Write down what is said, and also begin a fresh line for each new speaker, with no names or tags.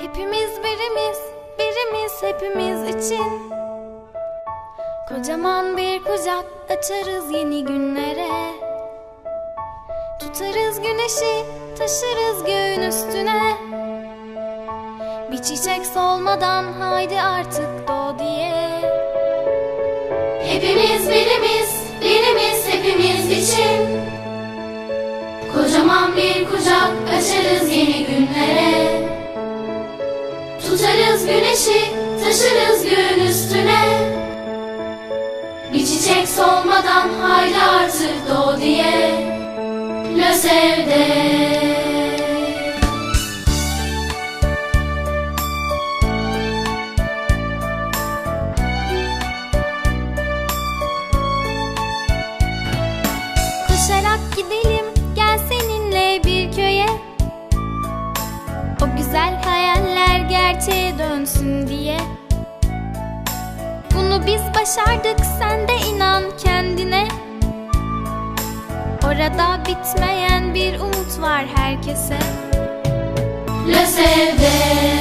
Hepimiz birimiz, birimiz hepimiz için. Kocaman bir kucak açarız yeni günlere. Tutarız güneşi, taşırız göğün üstüne. Bir çiçek solmadan haydi artık doğ diye.
Hepimiz birimiz, birimiz hepimiz için. Kocaman bir kucak açarız yeni gün. Tutarız güneşi, taşırız göğün üstüne. Bir çiçek solmadan haydi artık doğ diye. Lösev'de
Koşarak gidelim gel seninle bir köye. O güzel hayaller gerçeğe dönsün diye. Bunu biz başardık sen de inan kendine. Orada bitmeyen bir umut var herkese.
Lösev'de